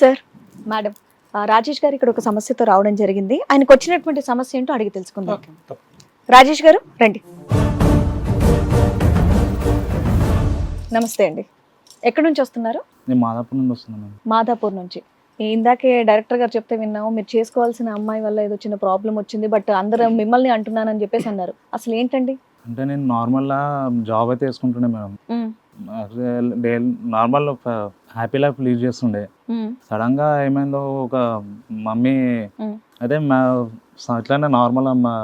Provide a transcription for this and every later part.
Sir madam Rajesh గారు ఇక్కడ ఒక సమస్యతో రావడం జరిగింది. ఆయనకు వచ్చినటువంటి సమస్య ఏంటో అడిగి తెలుసుకుందాం. రాజేష్ గారు రండి. నమస్తే అండి. ఎక్కడి నుంచి వస్తున్నారు? నేను మాదాపూర్ నుండి వస్తున్నాను మాదాపూర్ నుంచి. ఇందాకే డైరెక్టర్ గారు చెప్తే విన్నాము మీరు చేసుకోవాల్సిన అమ్మాయి వల్ల ఏదో చిన్న ప్రాబ్లం వచ్చింది బట్ అందరూ మిమ్మల్ని అంటున్నానని చెప్పేసి అన్నారు. అసలు ఏంటండి? అంటే నేను నార్మల్గా జాబ్ అయితే వేసుకుంటుండే madam. Normal happy life lead చేస్తుండే. సడన్గా ఏమైందో ఒక మమ్మీ Mm. అదే మా ఇట్లానే నార్మల్ మా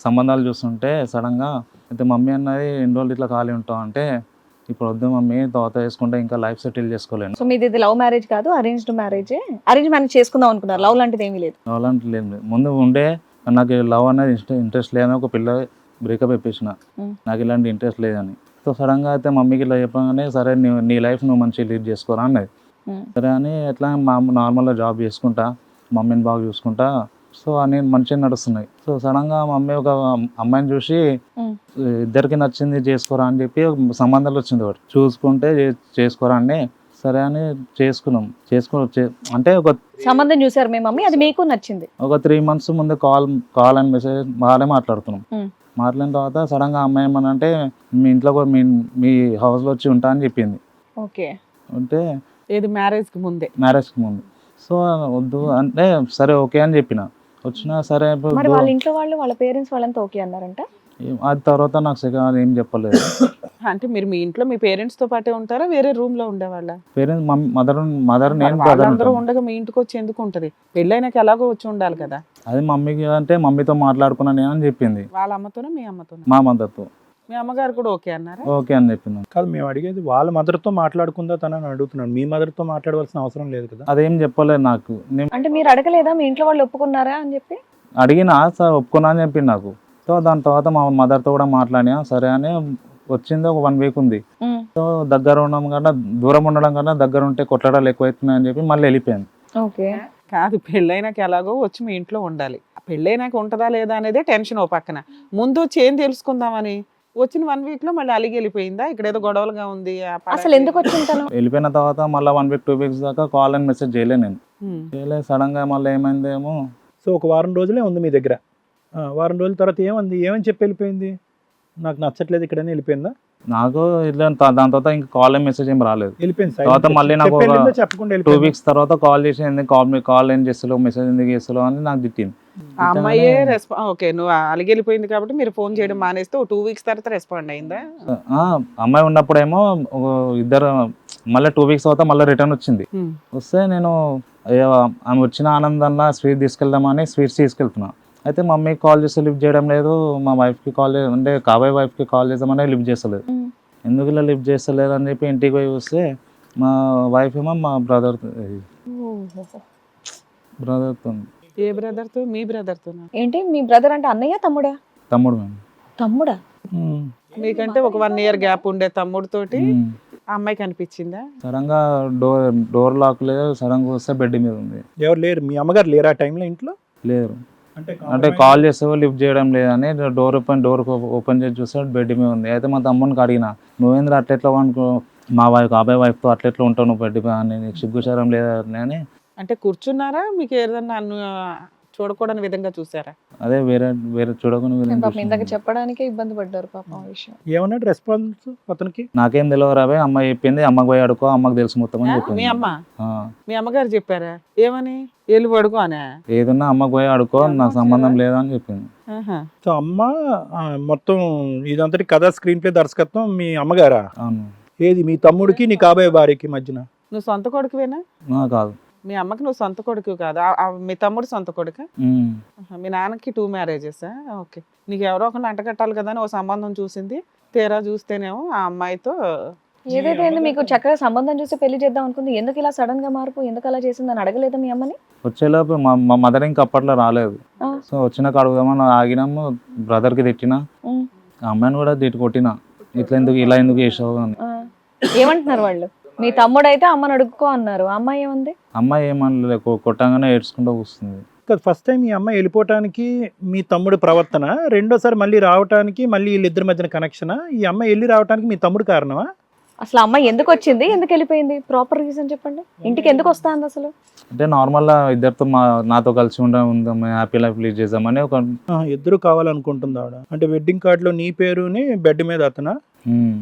సంబంధాలు చూస్తుంటే సడన్గా అయితే మమ్మీ అన్నది ఎన్ని రోజులు ఇట్లా ఖాళీ ఉంటాం అంటే ఇప్పుడు వద్దు మమ్మీ తర్వాత వేసుకుంటే ఇంకా లైఫ్ సెటిల్ చేసుకోలేను. సో మీది ఇది లవ్ మ్యారేజ్ కాదు అరేంజ్డ్ మ్యారేజ్ అరేంజ్ మ్యారేజ్ చేసుకుందాం అనుకున్నారు లవ్ లాంటిది ఏమీ లేదు. అలాంటి లేదు. ముందు ఉండే నాకు లవ్ అనేది ఇంట్రెస్ట్ లేదని ఒక పిల్ల బ్రేకప్ ఇప్పించిన Mm. నాకు ఇలాంటి ఇంట్రెస్ట్ లేదని. సో సడన్గా అయితే మమ్మీకి ఇలా చెప్పగానే సరే నీ నీ లైఫ్ నువ్వు మంచిగా లీడ్ చేసుకోరా అన్నది. సరే అని ఎట్లా మా నార్మల్గా జాబ్ చేసుకుంటా మమ్మీని బాగా చూసుకుంటా. సో అని మంచిగా నడుస్తున్నాయి. సో సడన్గా మమ్మీ ఒక అమ్మాయిని చూసి Mm. ఇద్దరికి నచ్చింది చేసుకోరా అని చెప్పి సంబంధాలు వచ్చింది ఒకటి. చూసుకుంటే చేసుకోరా అని. సరే అని చేసుకున్నాం. చేసుకో చే- అంటే ఒక సంబంధం చూసారు మీ మమ్మీ అది మీకు నచ్చింది. ఒక త్రీ మంత్స్ ముందు కాల్ కాల్ అండ్ మెసేజ్ బాగానే మాట్లాడుతున్నాం. Mm. మాట్లాడిన తర్వాత సడన్గా అమ్మాయి ఏమనంటే మీ ఇంట్లో కూడా మీ మీ హౌస్లో వచ్చి ఉంటా అని చెప్పింది. ఓకే. అంటే ఏది మ్యారేజ్కి ముందే. మ్యారేజ్కి ముందు. సో వద్దు అంటే సరే ఓకే అని చెప్పిన. వచ్చినా సరే మరి వాళ్ళ ఇంట్లో వాళ్ళు వాళ్ళ పేరెంట్స్ వాళ్ళంతా ఓకే అన్నారంట? ఏం- అది తర్వాత నాకు సెకండ్ ఏం చెప్పలేదు. అంటే మీరు మీ ఇంట్లో మీ పేరెంట్స్తో పాటే ఉంటారా? వేరే రూమ్లో ఉండేవాళ్ళ? పేరెంట్స్ మదర్ మదర్ నేను బ్రదర్ వాళ్ళందరూ ఉండగా మీ ఇంటికి వచ్చి ఎందుకు ఉంటది? పెళ్ళైనాక ఎలాగో వచ్చి ఉండాలి కదా. అది మమ్మీకి అంటే మమ్మీతో మాట్లాడుకున్నా నేను అని చెప్పింది. వాళ్ళ అమ్మతోనే మీ అమ్మతోనే? మా మదర్తో. మీ అమ్మగారు కూడా ఓకే అన్నారా? ఓకే అని చెప్పింది కాదు మేము అడిగేది వాళ్ళ మదర్తో మాట్లాడుకుందా తనని అడుగుతున్నాను. మీ మదర్తో మాట్లాడవలసిన అవసరం లేదు కదా? అదేం చెప్పలేదు నాకు. నేను అంటే మీరు అడగలేదా? మీ ఇంట్లో వాళ్ళు ఒప్పుకున్నారా అని చెప్పి? అడిగినా సార్ ఒప్పుకున్నా అని చెప్పింది నాకు. సో దాని తర్వాత మా మదర్తో కూడా మాట్లాడినా సరే అని వచ్చింది. ఒక వన్ వీక్ ఉంది. సో దగ్గర ఉండడం కన్నా దూరం ఉండడం కన్నా దగ్గర ఉంటే కొట్టడాలు ఎక్కువైతున్నాయి అని చెప్పి మళ్ళీ వెళ్ళిపోయాను ఓకే. కాదు పెళ్ళైనాక ఎలాగో వచ్చి మీ ఇంట్లో ఉండాలి. పెళ్ళైనాక ఉంటుందా లేదా అనేదే టెన్షన్ ఓ పక్కన. ముందు వచ్చి ఏం తెలుసుకుందామని. వచ్చిన వన్ వీక్లో మళ్ళీ అలిగి వెళ్ళిపోయిందా? ఇక్కడ ఏదో గొడవలుగా ఉంది అసలు ఎందుకు వచ్చింటాను? వెళ్ళిపోయిన తర్వాత మళ్ళీ వన్ వీక్ టూ వీక్స్ దాకా కాల్ అండ్ మెసేజ్ చేయలే నేను. ఉమ్. చేయలేదు సడన్గా మళ్ళీ ఏమైందేమో. సో ఒక వారం రోజులే ఉంది మీ దగ్గర. ఆ, వారం రోజుల తర్వాత ఏమంది? ఏమని చెప్పి వెళ్ళిపోయింది? నాకు నచ్చట్లేదు ఇక్కడనే వెళ్ళిపోయిందా? నాకు ఇట్లా దాని తర్వాత ఇంకా కాల్ మెసేజ్ ఏం రాలేదు వెళ్ళిపోయింది తర్వాత. మళ్ళీ నాకు టూ? వీక్స్ తర్వాత కాల్ చేసి ఎందుకు కాల్ కాల్ ఏం చేస్తలేవు మెసేజ్ ఎందుకు చేస్తలేవు అని నాకు తిట్టింది ఆ అమ్మాయే రెస్పా ఓకే నువ్వు అలిగి వెళ్ళిపోయింది కాబట్టి మీరు ఫోన్ చేయడం మానేస్తే ఓ టూ వీక్స్ తర్వాత రెస్పాండ్ అయిందా ఆ, అమ్మాయి ఉన్నప్పుడేమో ఇద్దరు మళ్ళీ టూ వీక్స్ తర్వాత మళ్ళీ రిటర్న్ వచ్చింది. వస్తే నేను అయ్యో ఆమె వచ్చిన ఆనందంలో స్వీట్ తీసుకెళ్దామని స్వీట్స్ తీసుకెళ్తున్నా అయితే మమ్మీకి కాల్ చేస్తే లిఫ్ట్ చేయడం లేదు మా వైఫ్కి కాల్ అంటే కాబోయే వైఫ్కి కాల్ చేద్దామని లిఫ్ట్ చేస్తలేదు. ఎందుకు ఇలా లిఫ్ట్ చేస్తలేదు అని చెప్పి ఇంటికి పోయి చూస్తే మా వైఫ్ ఏమో మా బ్రదర్. బ్రదర్తో ఏ బ్రదర్తో? మీ బ్రదర్తో ఏంటి? మీ బ్రదర్ అంటే అన్నయ్య తమ్ముడా? తమ్ముడు మేము. తమ్ముడా. మీకంటే ఒక వన్ ఇయర్ గ్యాప్ ఉండే తమ్ముడు తోటి అమ్మాయి కనిపించిందా? సడన్గా డోర్ డోర్ లాక్ లేదు సడన్గా వస్తే బెడ్ మీద ఉంది. ఎవరు లేరు? మీ అమ్మగారు లేరు ఆ టైంలో ఇంట్లో? లేరు. అంటే కాల్ చేస్తే లిఫ్ట్ చేయడం లేదని డోర్ ఓపెన్ డోర్ ఓపెన్ చేసి చూస్తే బెడ్ మీద ఉంది. అయితే మా తమ్మునికి అడిగిన నువ్వేంద్ర అట్లెట్లా అనుకో మా వైఫ్ అబ్బాయి వైఫ్తో అట్లెట్లా ఉంటావు నువ్వు బెడ్ మీద? అని నీకు సిగ్గుచారం లేదా అని? అంటే కూర్చున్నారా? మీకు ఏదన్నా చూడకూడని విధంగా చూసారా? అదే వేరే వేరే చూడకుండా వేరే పాపం ఇందాక. చెప్పడానికే ఇబ్బంది పడ్డారు పాపం ఆ విషయం. ఏమన్నాడు రెస్పాన్స్ అతనికి? నాకేం తెలియదు రాబే అమ్మ చెప్పింది అమ్మకి పోయి అడుకో అమ్మకి తెలుసు మొత్తం అని? చెప్పింది. మీ అమ్మ? ఆ, మీ అమ్మగారు చెప్పారా? ఏమని? ఏళ్ళు పడుకో అనే? ఏదున్నా అమ్మకి పోయి అడుకో నాకు సంబంధం లేదు అని చెప్పింది. ఆహా. సో అమ్మ ఆ, మొత్తం ఇదంతటి కథ స్క్రీన్ ప్లే దర్శకత్వం మీ అమ్మగారా? అవును. ఏది మీ తమ్ముడికి నీ కాబోయే భార్యకి మధ్యన? నువ్వు సొంత కొడుకువేనా? కాదు. మీ అమ్మకి నువ్వు సొంత కొడుకు కాదు. మీ తమ్ముడు సొంత కొడుక. మీ నాన్నకి టూ మ్యారేజెస్ ఓకే. నీకు ఎవరో ఒకరిని అంటగట్టాలి కదా అని ఓ సంబంధం చూసింది. తీరా చూస్తేనేమో ఆ అమ్మాయితో ఏదైతే ఏంది మీకు చక్కగా సంబంధం చూసి పెళ్ళి చేద్దాం అనుకుంది. ఎందుకు ఇలా సడన్గా మార్పు? ఎందుకు అలా చేసిందని అడగలేదా మీ అమ్మని? వచ్చేలోపు మా మదర్ ఇంకా అప్పట్లో రాలేదు. సో వచ్చినాక అడుగుదామని ఆగినాము. బ్రదర్కి తిట్టిన. ఉమ్, ఆ అమ్మాయిని కూడా తిట్టి కొట్టిన. ఇట్లా ఎందుకు ఇలా ఎందుకు చేసావు అని. ఏమంటున్నారు వాళ్ళు? మీ తమ్ముడు అయితే అమ్మని అడుక్కో అన్నారు. అమ్మాయి ఏముంది? అమ్మాయి ఏమనలే కొ- కొట్టంగానే ఏడ్చుకుంటూ కూస్తుంది. ఫస్ట్ టైం ఈ అమ్మాయి వెళ్ళిపోవటానికి మీ తమ్ముడు ప్రవర్తన? రెండోసారి మళ్ళీ రావటానికి మళ్ళీ వీళ్ళిద్దరి మధ్యన కనెక్షన్ ఈ అమ్మాయి వెళ్ళి రావటానికి మీ తమ్ముడు కారణమా? అసలు అమ్మాయి ఎందుకు వచ్చింది? ఎందుకు వెళ్ళిపోయింది? ప్రాపర్ రీజన్ చెప్పండి. ఇంటికి ఎందుకు వస్తాంది అసలు? అంటే నార్మల్గా ఇద్దరితో మా నాతో కలిసి ఉండ ఉందాం హ్యాపీ లైఫ్ లీడ్ చేద్దామని ఒక ఆ, ఇద్దరు కావాలనుకుంటుంది ఆవిడ. అంటే వెడ్డింగ్ కార్డులో నీ పేరుని బెడ్ మీద అతనా?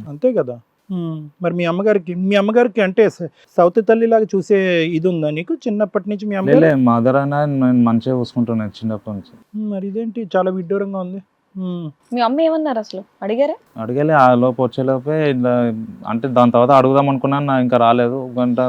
అంతే కదా? మరి మీ అమ్మగారికి మీ అమ్మగారికి అంటే సౌతి తల్లిలాగా చూసే ఇది ఉందా నీకు? చిన్నప్పటి నుంచి మీ అమ్మగారు? మదర్ అయినా నేను మంచిగా చూసుకుంటున్నాను చిన్నప్పటి నుంచి. మరి ఇదేంటి? చాలా విడ్డూరంగా ఉంది. మీ అమ్మ ఏమన్నారు అసలు? అడిగారా? అడిగలే ఆ లోపు వచ్చేలోపే ఇలా అంటే దాని తర్వాత అడుగుదాం అనుకున్నాను నా ఇంకా రాలేదు. ఒక గంట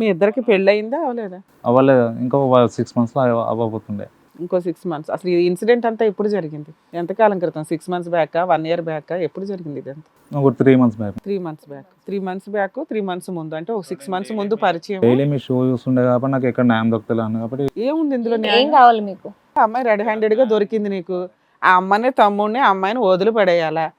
మీ ఇద్దరికి పెళ్ళి అయిందా అవలేదా? అవ్వలేదు? ఇంకో సిక్స్ మంత్స్లో అవ్వబోతుండే. ఇంకో సిక్స్ మంత్స్ అసలు ఈ ఇన్సిడెంట్ అంతా ఎప్పుడు జరిగింది? ఎంతకాలం క్రితం? Six months back one year back ఎప్పుడు జరిగింది ఇదంతా ఒక three months back three months back three months back three months ముందు? అంటే ఒక సిక్స్ మంత్స్ ముందు పరిచయం డైలీ మీ షో చూస్తుండే కాబట్టి నాకు ఎక్కడ న్యాయం దొరుకుతలే అన్న కాబట్టి ఏముంది ఇందులో ఏం న్యాయం? కావాలి మీకు? ఆ అమ్మాయి రెడ్ హ్యాండెడ్గా దొరికింది నీకు. ఆ అమ్మని తమ్ముడిని ఆ అమ్మాయిని వదిలి పడేయాలా?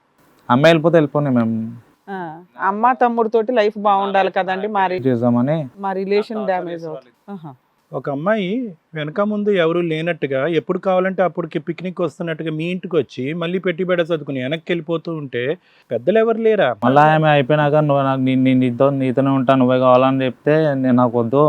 అమ్మాయి వెళ్ళిపోతే వెళ్ళిపోయి మేము. ఆ, అమ్మ తమ్ముడు తోటి లైఫ్ బాగుండాలి కదండి మా రి- చేద్దామని. మా రిలేషన్ డ్యామేజ్ అవుతుంది. ఆహా. ఒక అమ్మాయి వెనక ముందు ఎవరు లేనట్టుగా ఎప్పుడు కావాలంటే అప్పటికి పిక్నిక్ వస్తున్నట్టుగా మీ ఇంటికి వచ్చి మళ్ళీ పెట్టి బెడ చదువుకుని వెనక్కి వెళ్ళిపోతూ ఉంటే పెద్దలు ఎవరు లేరా? మళ్ళీ ఆమె అయిపోయినాక నువ్వు నాకు నీ- నీ- నీతో నీతోనే ఉంటా నువ్వే కావాలని చెప్తే నేను నాకు వద్దు.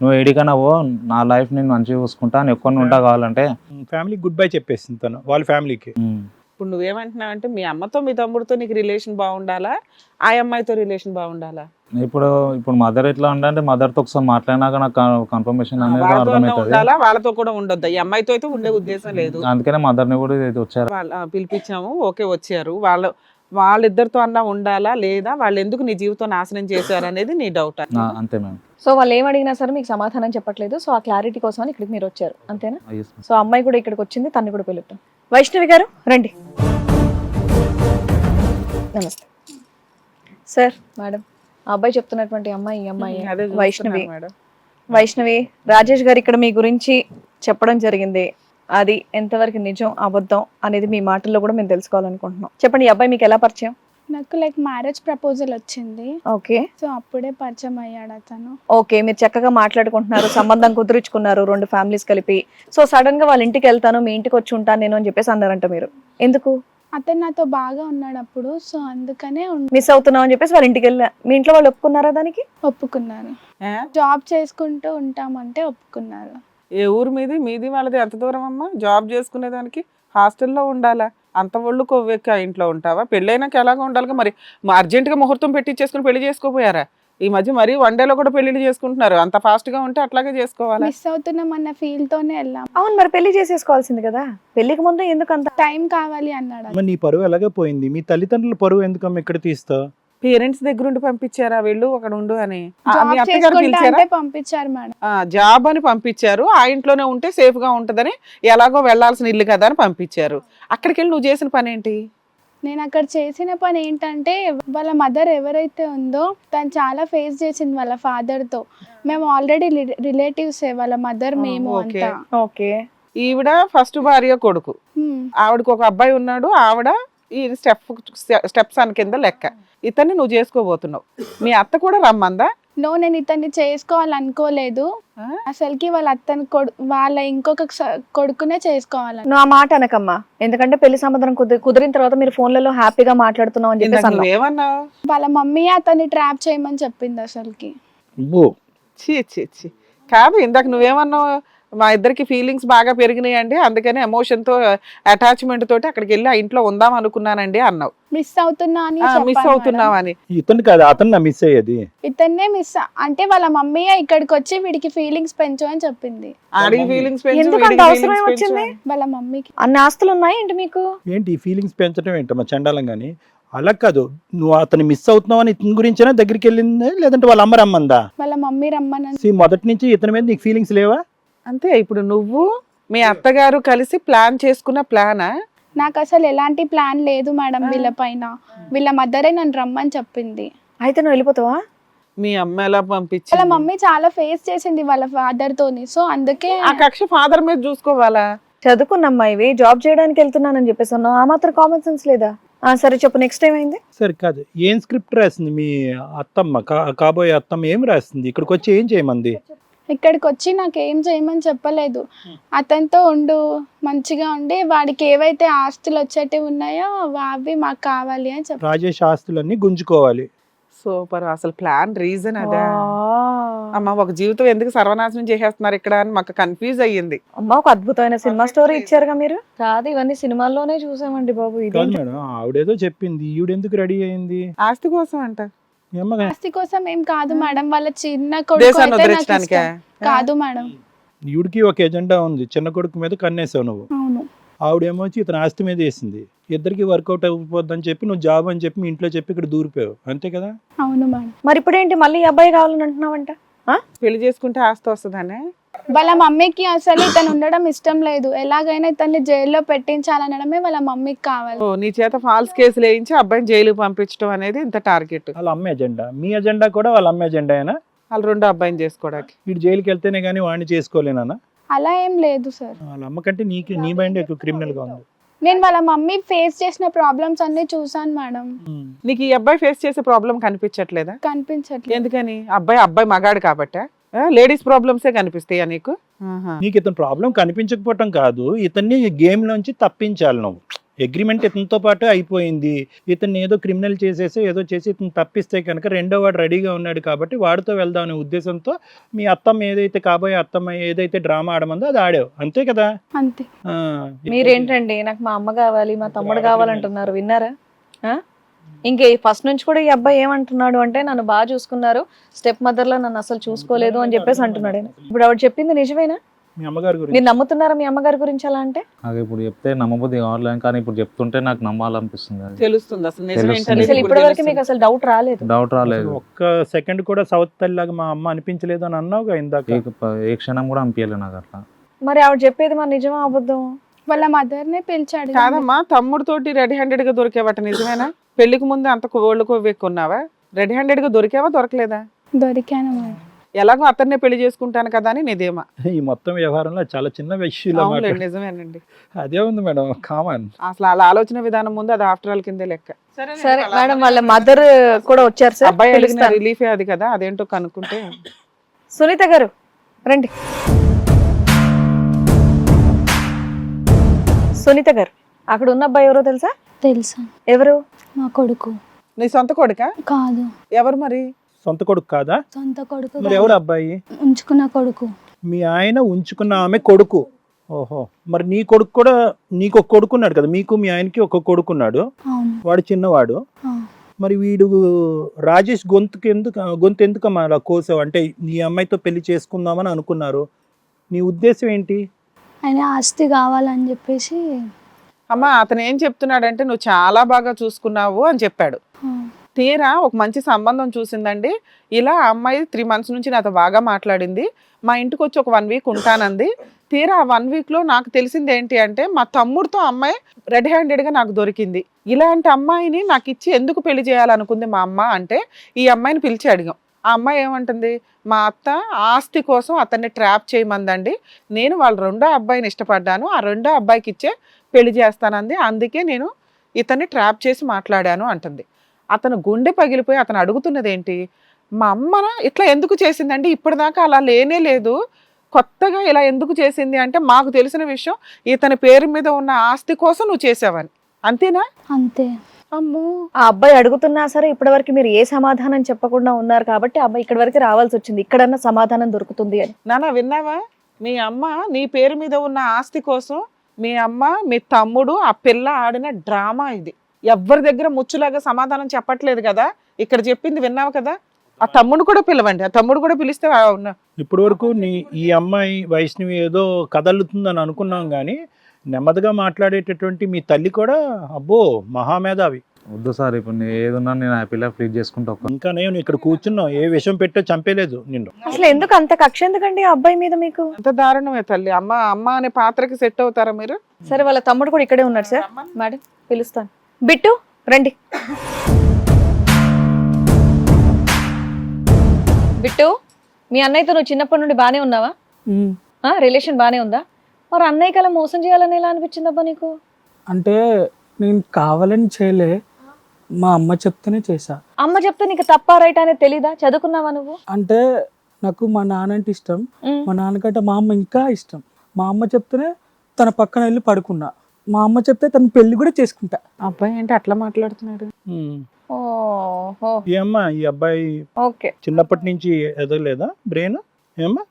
నువ్వు ఏడికన్నా పో నా లైఫ్ నేను మంచిగా చూసుకుంటా నేను ఎక్కువ ఉంటా కావాలంటే. ఫ్యామిలీ గుడ్ బై చెప్పేసింది తను వాళ్ళ ఫ్యామిలీకి ఉమ్. ఇప్పుడు నువ్వేమంటున్నావు అంటే మీ అమ్మతో మీ తమ్ముడితో నీకు రిలేషన్ బాగుండాలా? ఆ అమ్మాయితో రిలేషన్ బాగుండాలా? ఇప్పుడు ఇప్పుడు మదర్ ఎట్లా ఉండంటే మదర్తో ఒకసారి మాట్లాడినాక నాకు కన్ఫర్మేషన్ అనేది అర్థమవుతుంది ఉండాలా? వాళ్ళతో కూడా ఉండొద్దా? ఈ అమ్మాయితో అయితే ఉండే ఉద్దేశం లేదు. అందుకనే మదర్ని కూడా ఇది వచ్చారు. పిలిపించాము. ఓకే వచ్చారు. వాళ్ళ వాళ్ళిద్దరితో అన్నా ఉండాలా? లేదా? వాళ్ళు ఎందుకు నీ జీవితం నాశనం చేశారు అనేది నీ డౌట్ నా- అంతే మ్యామ్ సో వాళ్ళు ఏం అడిగినా సరే మీకు సమాధానం చెప్పట్లేదు. సో ఆ క్లారిటీ కోసం ఇక్కడికి మీరు వచ్చారు. అంతేనా? Ma'am. సో అమ్మాయి కూడా ఇక్కడికి వచ్చింది. తన్ని కూడా పిలుద్దాం. వైష్ణవి గారు రండి. నమస్తే. Sir madam. ఆ అబ్బాయి చెప్తున్నటువంటి అమ్మాయి ఈ అమ్మాయి అదే వైష్ణవి. మేడం. వైష్ణవి రాజేష్ గారు ఇక్కడ మీ గురించి చెప్పడం జరిగింది. అది ఎంతవరకు నిజం అబద్ధం అనేది మీ మాటల్లో కూడా మేము తెలుసుకోవాలనుకుంటున్నాం. చెప్పండి ఈ అబ్బాయి మీకు ఎలా పరిచయం? నాకు లైక్ మ్యారేజ్ ప్రపోజల్ వచ్చింది. ఓకే. సో అప్పుడే పరిచయం అయ్యాడు అతను. ఓకే మీరు చక్కగా మాట్లాడుకుంటున్నారు సంబంధం కుదుర్చుకున్నారు రెండు ఫ్యామిలీస్ కలిపి. సో సడన్గా వాళ్ళ ఇంటికి వెళ్తాను మీ ఇంటికి వచ్చి ఉంటాను నేను అని చెప్పేసి అన్నారంట మీరు. ఎందుకు? అతను నాతో బాగా ఉన్నాడు అప్పుడు సో అందుకనే ఉం- మిస్ అవుతున్నాం అని చెప్పేసి వాళ్ళ ఇంటికి వెళ్ళా మీ ఇంట్లో వాళ్ళు ఒప్పుకున్నారా దానికి? ఒప్పుకున్నాను ఏ? జాబ్ చేసుకుంటూ ఉంటామంటే ఒప్పుకున్నారు. ఏ ఊరు మీది? మీది వాళ్ళది ఎంత దూరం అమ్మా? జాబ్ చేసుకునేదానికి హాస్టల్లో ఉండాలా? అంత ఒళ్ళు కొవ్వెక్కి ఆ ఇంట్లో ఉంటావా? పెళ్ళైనాక ఎలాగో ఉండాలిగా మరి? అర్జెంటుగా ముహూర్తం పెట్టించేసుకుని పెళ్ళి చేసుకోపోయారా? ఈ మధ్య మరి వన్ డేలో కూడా పెళ్ళిళ్ళు చేసుకుంటున్నారు. అంత fast గా ఉంటే అట్లాగే చేసుకోవాలా? మిస్ అవుతున్నాం అన్న ఫీల్ తోనే వెళ్ళాం. అవును మరి పెళ్ళి చేసేసుకోవాల్సింది కదా. పెళ్ళికి ముందు ఎందుకు అంత టైం కావాలి అన్నాడు. మరి నీ పరువు ఎలాగే పోయింది. మీ తల్లిదండ్రుల పరువు ఎందుకమ్మ ఇక్కడ తీస్తావు పేరెంట్స్ దగ్గర ఉండి పంపించారా వెళ్ళు? అక్కడ ఉండు అని. ఆ, మీ జాబ్ అత్తగారు చేసుకుంటా పిలిచారా? అంటే పంపించారు మేడం. ఆ, జాబ్ అని పంపించారు. ఆ ఇంట్లోనే ఉంటే సేఫ్గా ఉంటదని ఎలాగో వెళ్ళాల్సిన ఇల్లు కదా అని పంపించారు. అక్కడికి వెళ్ళి నువ్వు చేసిన పని ఏంటి నేను అక్కడ చేసిన పని ఏంటంటే వాళ్ళ మదర్ ఎవరైతే ఉందో తను చాలా ఫేస్ చేసింది వాళ్ళ father తో మేము ఆల్రెడీ రిలేటివ్స్ వాళ్ళ మదర్ మేము ఓకే. అంతా. ఓకే. ఈవిడ ఫస్ట్ భార్య కొడుకు. ఆవిడకి ఒక అబ్బాయి ఉన్నాడు ఆవిడ ఈ స్టెప్ స్టెప్స్ అని కింద లెక్క. ఇతన్ని నువ్వు చేసుకోబోతున్నావు. మీ అత్త కూడా రమ్మందా? నో నేను ఇతన్ని చేసుకోవాలనుకోలేదు? అసలుకి వాళ్ళ అత్తని కొడు వాళ్ళ ఇంకొక కొడుకునే చేసుకోవాలని. నువ్వు ఆ మాట అనకమ్మా. ఎందుకంటే పెళ్ళి సంబంధం కుదిరి కుదిరిన తర్వాత మీరు ఫోన్లలో హ్యాపీగా మాట్లాడుతున్నాం అని చెప్పేసి వాళ్ళ మమ్మీ అతన్ని ట్రాప్ చేయమని చెప్పింది అసలుకి. ఓ ఛీ ఛీ ఛీ. కాదు ఇందాక నువ్వేమన్నావు? మా ఇద్దరికి ఫీలింగ్స్ బాగా పెరిగినాయి అండి అందుకని ఎమోషన్తో అటాచ్మెంట్ తోటి అక్కడికి వెళ్ళి ఆ ఇంట్లో ఉందాం అనుకున్నానండి అన్నావు. మిస్ అవుతున్నా అని మిస్ చెప్పాను అవుతున్నావు అని ఇతను కాదు అతను నా మిస్ అయ్యేది. ఇతన్నే మిస్ అంటే వాళ్ళ మమ్మీ ఇక్కడికి వచ్చి వీడికి ఫీలింగ్స్ పెంచు అని చెప్పింది. ఆడికి ఫీలింగ్స్ ఎందుకు అంత అవసరం ఏమొచ్చింది? వాళ్ళ మమ్మీకి. అన్ని ఆస్తులు ఉన్నాయి ఏంటి మీకు? ఏంటి ఫీలింగ్స్ పెంచడం ఏంటమ్మా చండాలం కానీ అలా కాదు నువ్వు అతను మిస్ అవుతున్నావు అని ఇతని గురించేనా దగ్గరికి వెళ్ళింది? లేదంటే వాళ్ళ అమ్మ రమ్మందా? వాళ్ళ మమ్మీ రమ్మని మొదటి నుంచి ఇతని మీద నీకు ఫీలింగ్స్ లేవా? అంతే ఇప్పుడు నువ్వు మీ అత్తగారు కలిసి ప్లాన్ చేసుకున్న ప్లానా? నాకు అసలు ఎలాంటి ప్లాన్ లేదు మేడం వీళ్ళ పైన. వీళ్ళ మదరే నన్ను రమ్మని చెప్పింది. అయితే నువ్వు వెళ్ళిపోతావా? మీ అమ్మ ఎలా వాళ్ళ పంపించింది మమ్మీ చాలా ఫేస్ చేసింది వాళ్ళ ఫాదర్ తోని సో అందుకే ఆ కక్ష ఫాదర్ మీద చూసుకోవాలా? చదువుకున్నమ్మా ఇవి జాబ్ చేయడానికి వెళ్తున్నానని చెప్పేసి అన్నావు. ఆ మాత్రం కామన్ సెన్స్ లేదా? ఆ సరే చెప్పు నెక్స్ట్ ఏమైంది సరే కాదు. ఏం స్క్రిప్ట్ రాసింది మీ అత్తమ్మ? కా- కాబోయే అత్తమ్మ ఏం రాసింది? ఇక్కడికి వచ్చి ఏం చేయమంది? ఇక్కడికి వచ్చి నాకు ఏం చేయమని చెప్పలేదు. అతనితో ఉండు మంచిగా ఉండి వాడికి ఏవైతే ఆస్తులు వచ్చేటివి ఉన్నాయో వా- అవి మాకు కావాలి అని చెప్పి. రాజేష్ ఆస్తులన్నీ గుంజుకోవాలి. సూపర్ అసలు ప్లాన్ రీజన్ అదే. అమ్మ ఒక జీవితం ఎందుకు సర్వనాశనం చేసేస్తున్నారు ఇక్కడ అని మాకు కన్ఫ్యూజ్ అయ్యింది. అమ్మా ఒక అద్భుతమైన సినిమా స్టోరీ ఇచ్చారుగా మీరు? కాదు ఇవన్నీ సినిమాల్లోనే చూసామండి బాబు ఇది మేడం ఆవిడేదో చెప్పింది ఈవిడెందుకు రెడీ అయింది? ఆస్తి కోసం అంట ఆస్తి కోసం ఏం కాదు మేడం వాళ్ళ చిన్న కొడుకు. కాదు మేడం. ఈవిడికి ఒక ఎజెండా ఉంది చిన్న కొడుకు మీద కన్నేసావు నువ్వు. అవును. ఆవిడేమో వచ్చి ఇతను ఆస్తి మీద వేసింది. ఇద్దరికి వర్కౌట్ అయిపోద్దని చెప్పి నువ్వు జాబ్ అని చెప్పి మీ ఇంట్లో చెప్పి ఇక్కడ దూరిపోయావు. అంతే కదా? అవును మేడం. మరి ఇప్పుడేంటి మళ్ళీ ఈ అబ్బాయి కావాలని అంటున్నావంట? పెళ్ళి చేసుకుంటే ఆస్తి వస్తుందనే? వాళ్ళ మమ్మీకి అసలు ఇతను ఉండడం ఇష్టం లేదు. ఎలాగైనా ఇతన్ని జైల్లో పెట్టించాలనడమే వాళ్ళ మమ్మీకి కావాలి. ఓ నీ చేత ఫాల్స్ కేసులు వేయించి అబ్బాయిని జైలుకి పంపించడం అనేది ఇంత టార్గెట్. వాళ్ళ అమ్మ ఎజెండా మీ ఎజెండా కూడా వాళ్ళ అమ్మ ఎజెండా అయినా వాళ్ళు రెండు అబ్బాయిని చేసుకోవడానికి. వీడు జైలుకి వెళ్తేనే కానీ వాడిని చేసుకోలేనా అలా ఏం లేదు సార్. వాళ్ళ అమ్మ కంటే నీకు నీ మైండ్ ఎక్కువ క్రిమినల్గా ఉంది. నేను వాళ్ళ మమ్మీ ఫేస్ చేసిన ప్రాబ్లమ్స్ అన్ని చూసాను మేడం. నీకు ఈ అబ్బాయి ఫేస్ చేసే ప్రాబ్లం కనిపించట్లేదా? కనిపించట్లేదు. ఎందుకని? అబ్బాయి అబ్బాయి మగాడు కాబట్టే? లేడీస్ ప్రాబ్లమ్సే కనిపిస్తాయా నీకు. నీకు ఇతను ప్రాబ్లం కనిపించకపోవటం కాదు. ఇతన్ని గేమ్ నుంచి తప్పించాలి నువ్వు. అగ్రిమెంట్ ఇతనితో పాటు అయిపోయింది. ఇతన్ని ఏదో క్రిమినల్ చేసేసి ఏదో చేసి ఇతను తప్పిస్తే కనుక రెండో వాడు రెడీగా ఉన్నాడు కాబట్టి వాడితో వెళ్దాం అనే ఉద్దేశంతో మీ అత్తమ్మ ఏదైతే కాబోయే అత్తమ్మ ఏదైతే డ్రామా ఆడమందో అది ఆడావు. అంతే కదా? అంతే. ఆ, మీరేంటండి? నాకు మా అమ్మ కావాలి మా తమ్ముడు కావాలంటున్నారు. విన్నారా? ఆ? ఇంకే ఫస్ట్ నుంచి కూడా ఈ అబ్బాయి ఏమంటున్నాడు అంటే నన్ను బాగా చూసుకున్నారు. స్టెప్ మదర్లో నన్ను అసలు చూసుకోలేదు అని చెప్పేసి అంటున్నాడు. ఇప్పుడు ఆవిడ చెప్పింది నిజమేనా? మీ అమ్మగారి గురించి. మీరు నమ్ముతున్నారా మీ అమ్మగారి గురించి అలా అంటే? నాకు ఇప్పుడు చెప్తే నమ్మబుద్ధి కావట్లేదు కానీ ఇప్పుడు చెప్తుంటే నాకు నమ్మాలనిపిస్తుంది అది. తెలుస్తుంది. అసలు నిజం. ఏంటనేది అసలు ఇప్పుడు ఇప్పటి వరకు మీకు. అసలు డౌట్ రాలేదు? డౌట్ రాలేదు. ఒక్క సెకండ్ కూడా సౌత్ తల్లిలాగా మా అమ్మ అనిపించలేదు అని అన్నావుగా ఇందాక? ఏ- ఏ క్షణం కూడా అనిపించలేదు నాకు అట్లా. మరి ఆవిడ చెప్పేది మరి నిజమా అబద్ధం వాళ్ళ మదర్ నే పిలిచాడు. కాదమ్మా తమ్ముడు తోటి రెడీ హ్యాండెడ్గా దొరికేవట నిజమేనా? పెళ్ళికి ముందు అంత కోళ్ళు కొవ్వెక్కున్నావా రెడీ హ్యాండెడ్గా దొరికావా దొరకలేదా? దొరికాను ఎలాగో అతన్నే పెళ్ళి చేసుకుంటాను కదా అని నీదేమా ఈ మొత్తం వ్యవహారంలో చాలా చిన్న మాట్లాడు నిజమేనండి. అదే ఉంది మేడం కామన్ అసలు అలా ఆలోచన విధానం ముందు అది ఆఫ్టర్ ఆల్ కిందే లెక్క. సరే మేడం వాళ్ళ మదర్ కూడా వచ్చారు సార్ అబ్బాయి అడిగిన పిలుస్తాను. రిలీఫే అది కదా అదేంటో కనుక్కుంటే. సునీత గారు రండి. సునీత గారు అక్కడ ఉన్న అబ్బాయి ఎవరో తెలుసా? తెలుసా? ఎవరు? మా కొడుకు. నీ సొంత కొడుక? కాదు. ఎవరు మరి? సొంత కొడుకు కాదా? సొంత కొడుకు మరి. ఎవరు అబ్బాయి? ఉంచుకున్న కొడుకు. మీ ఆయన ఉంచుకున్న ఆమె కొడుకు. ఓహో. మరి నీ కొడుకు కూడా నీకు ఒక కొడుకున్నాడు కదా? మీకు మీ ఆయనకి ఒక కొడుకున్నాడు అవును. వాడు చిన్నవాడు. ఆ. మరి వీడు రాజేష్ గొంతుకి ఎందుకు గొంతు ఎందుకమ్మా అలా కోసావు? అంటే నీ అమ్మాయితో పెళ్ళి చేసుకుందామని అనుకున్నారు. నీ ఉద్దేశం ఏంటి? ఆయన ఆస్తి కావాలని చెప్పేసి అమ్మ అతను ఏం చెప్తున్నాడంటే నువ్వు చాలా బాగా చూసుకున్నావు అని చెప్పాడు. తీరా ఒక మంచి సంబంధం చూసిందండి. ఇలా అమ్మాయి త్రీ మంత్స్ నుంచి నాతో బాగా మాట్లాడింది. మా ఇంటికి వచ్చి ఒక వన్ వీక్ ఉంటానంది. తీరా ఆ వన్ వీక్లో నాకు తెలిసింది ఏంటి అంటే మా తమ్ముడితో అమ్మాయి రెడ్ హ్యాండెడ్గా నాకు దొరికింది. ఇలాంటి అమ్మాయిని నాకు ఇచ్చి ఎందుకు పెళ్ళి చేయాలనుకుంది మా అమ్మ అంటే ఈ అమ్మాయిని పిలిచి అడిగాం. ఆ అమ్మాయి ఏమంటుంది? మా అత్త ఆస్తి కోసం అతన్ని ట్రాప్ చేయమందండి. నేను వాళ్ళ రెండో అబ్బాయిని ఇష్టపడ్డాను. ఆ రెండో అబ్బాయికి ఇచ్చే పెళ్ళి చేస్తానంది. అందుకే నేను ఇతన్ని ట్రాప్ చేసి మాట్లాడాను అంటుంది. అతను గుండె పగిలిపోయి అతను అడుగుతున్నది ఏంటి మా అమ్మన ఇట్లా ఎందుకు చేసిందండి? ఇప్పటిదాకా అలా లేనే లేదు. కొత్తగా ఇలా ఎందుకు చేసింది? అంటే మాకు తెలిసిన విషయం ఇతని పేరు మీద ఉన్న ఆస్తి కోసం నువ్వు చేసావని. అంతేనా? అంతే. అమ్మో. ఆ అబ్బాయి అడుగుతున్నా సరే ఇప్పటివరకు మీరు ఏ సమాధానం చెప్పకుండా ఉన్నారు కాబట్టి అబ్బాయి ఇక్కడి వరకు రావాల్సి వచ్చింది. ఇక్కడన్నా సమాధానం దొరుకుతుంది అని. నాన్న విన్నావా? మీ అమ్మ నీ పేరు మీద ఉన్న ఆస్తి కోసం మీ అమ్మ మీ తమ్ముడు ఆ పిల్ల ఆడిన డ్రామా ఇది. ఎవరి దగ్గర ముచ్చులాగా సమాధానం చెప్పట్లేదు కదా? ఇక్కడ చెప్పింది విన్నావు కదా? ఆ తమ్ముడు కూడా పిలవండి. ఆ తమ్ముడు కూడా పిలిస్తే ఇప్పటి వరకు నీ ఈ అమ్మాయి వైష్ణవి ఏదో కదలుతుందని అనుకున్నాం కానీ నెమ్మదిగా మాట్లాడేటటువంటి మీ తల్లి కూడా అబ్బో మహామేధావి. వద్దు సార్ ఇప్పుడు నేను ఏదున్నా నేను హ్యాపీగా ఫ్లీట్ చేసుకుంటా ఇంకా నేను ఇక్కడ కూర్చున్నాం ఏ విషయం పెట్టో చంపేలేదు నిన్ను. అసలు ఎందుకు అంత కక్ష ఎందుకండి ఆ అబ్బాయి మీద మీకు? ఎంత దారుణమే తల్లి. అమ్మ అమ్మ అనే పాత్రకి సెట్ అవుతారా మీరు? సరే వాళ్ళ తమ్ముడు కూడా ఇక్కడే ఉన్నాడు సార్. మేడం పిలుస్తాను. బిట్టు రండి. బిట్టు మీ అన్నయ్యతో నువ్వు చిన్నప్పటి నుండి బానే ఉన్నావా? ఆ రిలేషన్ బానే ఉందా? మరి అన్నయ్య కల మోసం చేయాలని ఎలా అనిపించిందబ్బా నీకు? అంటే నేను కావాలని చేయలే మా అమ్మ చెప్తేనే చేశా. అమ్మ చెప్తే నీకు తప్ప రైట్ అనేది తెలీదా? చదువుకున్నావా నువ్వు? అంటే నాకు మా నాన్న అంటే ఇష్టం. మా నాన్నకంటే మా అమ్మ ఇంకా ఇష్టం. మా అమ్మ చెప్తేనే తన పక్కన వెళ్ళి పడుకున్నా. మా అమ్మ చెప్తే తన పెళ్ళి కూడా చేసుకుంటా. అబ్బాయి ఏంటి అట్లా మాట్లాడుతున్నాడు. ఓహో. ఏమ్మా ఈ అబ్బాయి ఓకే. చిన్నప్పటి నుంచి ఎదగలేదా? బ్రెయిన్? ఏమ్మా.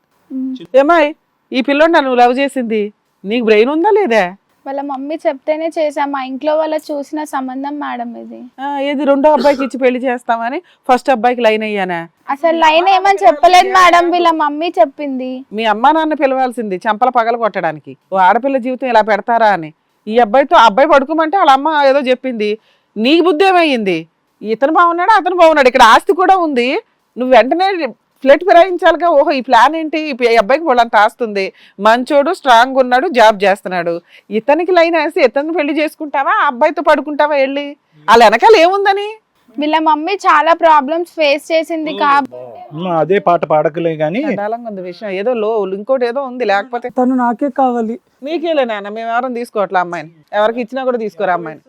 ఏమాయ్? ఈ పిల్లోడు నన్ను లవ్ చేసింది. నీకు బ్రెయిన్ ఉందా లేదా? వాళ్ళ మమ్మీ చెప్తేనే చేసా మా ఇంట్లో వాళ్ళ చూసిన సంబంధం మేడం ఇది. ఆ, ఏది రెండో అబ్బాయికి ఇచ్చి పెళ్ళి చేస్తామని ఫస్ట్ అబ్బాయికి లైన్ అయ్యానా? అసలు లైన్ ఏమని చెప్పలేదు మేడం. వీళ్ళ మమ్మీ చెప్పింది. మీ అమ్మా నాన్న పిలవాల్సింది చంపల పగల కొట్టడానికి. ఓ ఆడపిల్ల జీవితం ఇలా పెడతారా అని. ఈ అబ్బాయితో ఆ అబ్బాయి పడుకోమంటే వాళ్ళ అమ్మ ఏదో చెప్పింది. నీకు బుద్ధి ఏమైంది? ఇతను బాగున్నాడు? అతను బాగున్నాడు. ఇక్కడ ఆస్తి కూడా ఉంది. నువ్వు వెంటనే ఫ్లెట్ ఫిరాయించాలిగా? ఓహో ఈ ప్లాన్ ఏంటి? ఈ అబ్బాయికి వాళ్ళంత ఆస్తుంది. మంచోడు స్ట్రాంగ్ ఉన్నాడు జాబ్ చేస్తున్నాడు. ఇతనికి లైన్ వేసి ఇతను పెళ్ళి చేసుకుంటావా? ఆ అబ్బాయితో పడుకుంటావా వెళ్ళి వాళ్ళ వెనకాల ఏముందని? వీళ్ళ మమ్మీ చాలా ప్రాబ్లమ్స్ ఫేస్ చేసింది అదే పాట పాడకలే ఉంది విషయం. ఏదో లో ఇంకోటి ఏదో ఉంది లేకపోతే తను నాకే కావాలి. నీకేలే నాన్న మేము ఎవరైనా తీసుకోవట్లే అమ్మాయిని. ఎవరికి ఇచ్చినా కూడా తీసుకోరా అమ్మాయిని.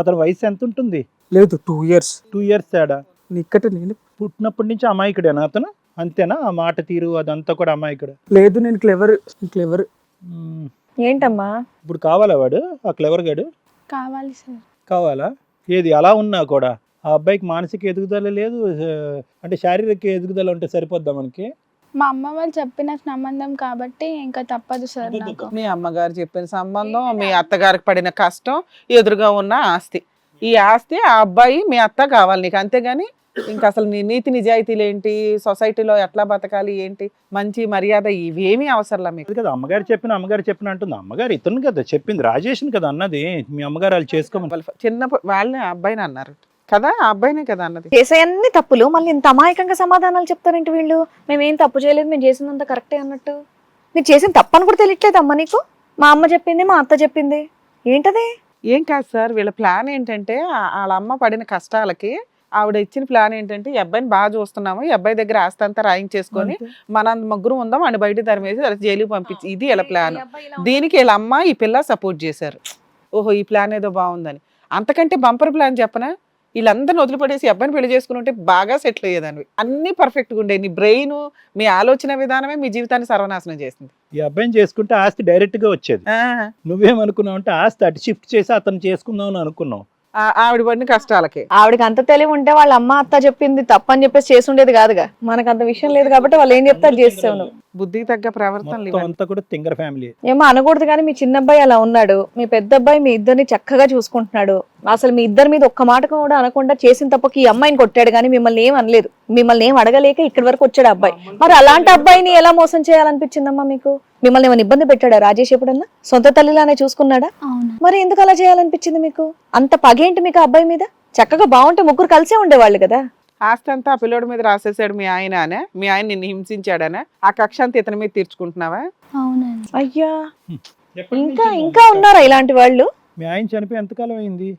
అతని వయసు ఎంత ఉంటుంది? లేదు టూ ఇయర్స్ టూ ఇయర్స్ తేడా? నిక్కట నేను పుట్టినప్పటి నుంచి అమాయకుడేనా అతను? అంతేనా? ఆ మాట తీరు అదంతా కూడా అమాయకుడు. లేదు నేను క్లెవర్ క్లెవర్ మ్మ్. ఏంటమ్మా? ఇప్పుడు కావాలా వాడు? ఆ క్లెవర్ గాడు? కావాలి సార్. కావాలా? ఏది అలా ఉన్నా కూడా. ఆ అబ్బాయికి మానసిక ఎదుగుదల లేదు అంటే శారీరక ఎదుగుదల ఉంటే సరిపోద్దా మనకి? మా అమ్మ వాళ్ళు చెప్పిన సంబంధం కాబట్టి ఇంకా తప్పదు సార్ నాకు. మీ అమ్మగారు చెప్పిన సంబంధం మీ అత్తగారికి పడిన కష్టం ఎదురుగా ఉన్న ఆస్తి. ఈ ఆస్తి ఆ అబ్బాయి మీ అత్త కావాలి నీకు అంతేగాని ఇంకా అసలు నీ నీతి నిజాయితీలు ఏంటి? సొసైటీలో ఎట్లా బతకాలి? ఏంటి? మంచి మర్యాద ఇవేమీ అవసరంలా మీకు? కదా అమ్మగారు చెప్పిన అమ్మగారు చెప్పిన అంటుంది. అమ్మగారు ఇతను కదా చెప్పింది. రాజేష్ని కదా అన్నది. మీ అమ్మగారు వాళ్ళు చేసుకోమని. చిన్నప్పుడు వాళ్ళని ఆ అబ్బాయిని అన్నారు. కదా ఆ అబ్బాయినే కదా అన్నది. చేసే అన్ని తప్పులు మళ్ళీ ఇంత అమాయకంగా సమాధానాలు చెప్తారేంటి వీళ్ళు? మేమేం తప్పు చేయలేదు మేము చేసిందంత కరెక్టే అన్నట్టు. మీరు చేసిన తప్పు అని కూడా తెలియట్లేదు అమ్మ నీకు? మా అమ్మ చెప్పింది మా అత్త చెప్పింది. ఏంటది? ఏం కాదు సార్ వీళ్ళ ప్లాన్ ఏంటంటే వాళ్ళ అమ్మ పడిన కష్టాలకి ఆవిడ ఇచ్చిన ప్లాన్ ఏంటంటే ఈ అబ్బాయిని బాగా చూస్తున్నాము ఈ అబ్బాయి దగ్గర ఆస్తి అంతా రాయించేసుకొని మన ముగ్గురు ఉందాం అని బయట తరిమేసి జైలుకి పంపించి ఇది వీళ్ళ ప్లాన్? దీనికి వీళ్ళ అమ్మ ఈ పిల్ల సపోర్ట్ చేశారు. ఓహో ఈ ప్లాన్ ఏదో బాగుందని. అంతకంటే బంపర్ ప్లాన్ చెప్పనా? వీళ్ళందరిని వదిలిపడేసి అబ్బాయిని పెళ్ళి చేసుకుని ఉంటే బాగా సెటిల్ అయ్యేదాన్ని అన్ని పర్ఫెక్ట్గా ఉండే నీ బ్రెయిన్ మీ ఆలోచన విధానమే మీ జీవితాన్ని సర్వనాశనం చేసింది. ఈ అబ్బాయిని చేసుకుంటే ఆస్తి డైరెక్ట్గా వచ్చేది. నువ్వేమనుకున్నావు అంటే ఆస్తి అటు షిఫ్ట్ చేసి అతను చేసుకుందాం అని అనుకున్నావు. ఆవిడ పడిన కష్టాలకి. ఆవిడకి అంత తెలివి ఉంటే వాళ్ళ అమ్మ అత్త చెప్పింది తప్పని చెప్పేసి చేసి ఉండేది కాదుగా. మనకు అంత విషయం లేదు కాబట్టి వాళ్ళు ఏం చెప్తారు చేస్తావు నువ్వు. బుద్ధికి తగ్గ. అంతా కూడా తింగర ఫ్యామిలీ. ఏమో అనకూడదు కానీ మీ చిన్న అబ్బాయి అలా ఉన్నాడు. మీ పెద్ద అబ్బాయి మీ ఇద్దరిని చక్కగా చూసుకుంటున్నాడు. అసలు మీ ఇద్దరి మీద ఒక్క మాట కూడా అనకుండా చేసిన తప్పకి ఈ అమ్మాయిని కొట్టాడు కానీ మిమ్మల్ని ఏం అనలేదు. మిమ్మల్ని ఏం అడగలేక ఇక్కడి వరకు వచ్చాడు అబ్బాయి. మరి అలాంటి అబ్బాయిని ఎలా మోసం చేయాలనిపించిందమ్మా మీకు? మిమ్మల్ని ఏమైనా ఇబ్బంది పెట్టాడా రాజేష్ ఎప్పుడన్నా? సొంత తల్లిలానే చూసుకున్నాడా? అవునా. మరి ఎందుకు అలా చేయాలనిపించింది మీకు? అంత పగేంటి మీకు ఆ అబ్బాయి మీద? చక్కగా బాగుంటే ముగ్గురు కలిసే ఉండేవాళ్ళు కదా. ఆస్తి అంతా ఆ పిల్లోడి మీద రాసేసాడు మీ ఆయన అనే మీ ఆయన నిన్ను హింసించాడనే. ఆ కక్ష అంతా ఇతని మీద తీర్చుకుంటున్నావా? అయ్యా. ఇంకా ఇంకా ఉన్నారా ఇలాంటి వాళ్ళు? మీ ఆయన చనిపోయి ఎంతకాలం అయింది?